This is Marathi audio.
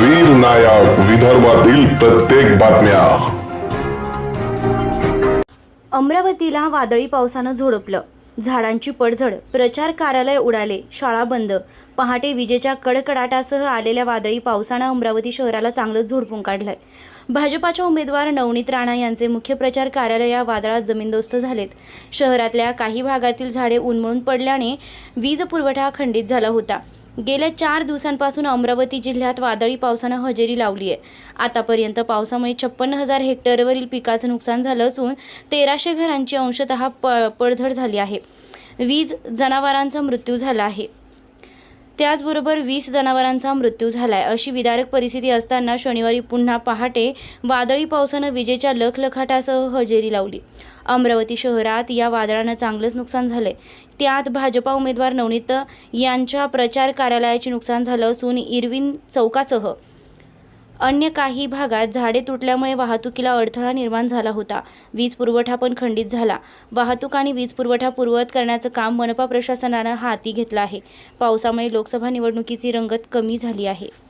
वीर नायक विदर्भातील प्रत्येक बातम्या. अमरावतीला वादळी पावसानं झोडपलं. झाडांची पडझड प्रचार कार्यालय उडाले शाळा बंद. पहाटे विजेच्या कडकडाटासह आलेल्या वादळी पावसानं अमरावती शहराला चांगलंच झोडपून काढलंय. भाजपाच्या उमेदवार नवनीत राणा यांचे मुख्य प्रचार कार्यालय या वादळात जमीनदोस्त झालेत. शहरातल्या काही भागातील झाडे उन्मळून पडल्याने वीज पुरवठा खंडित झाला होता. गेल्या चार दिवसांपासून अमरावती जिल्ह्यात वादळी पावसानं हजेरी लावली आहे. आतापर्यंत पावसामुळे छप्पन्न हजार हेक्टरवरील पिकाचं नुकसान झालं असून तेराशे घरांची अंशतः प पडझड झाली आहे. वीज जनावरांचा मृत्यू झाला आहे. त्याचबरोबर वीस जनावरांचा मृत्यू झालाय. अशी विदारक परिस्थिती असताना शनिवारी पुन्हा पहाटे वादळी पावसानं विजेच्या लखलखाटासह हजेरी लावली. अमरावती शहरात या वादळानं चांगलंच नुकसान झालंय. त्यात भाजपा उमेदवार नवनीत यांच्या प्रचार कार्यालयाचे नुकसान झालं असून इरविन चौकासह अन्य काही भागात झाडे तुटल्यामुळे वाहतुकीला अडथळा निर्माण झाला होता. वीज पुरवठा पण खंडित झाला. वाहतूक आणि वीज पुरवठा पूर्ववत करण्याचं काम मनपा प्रशासनानं हाती घेतलं आहे. पावसामुळे लोकसभा निवडणुकीची रंगत कमी झाली आहे.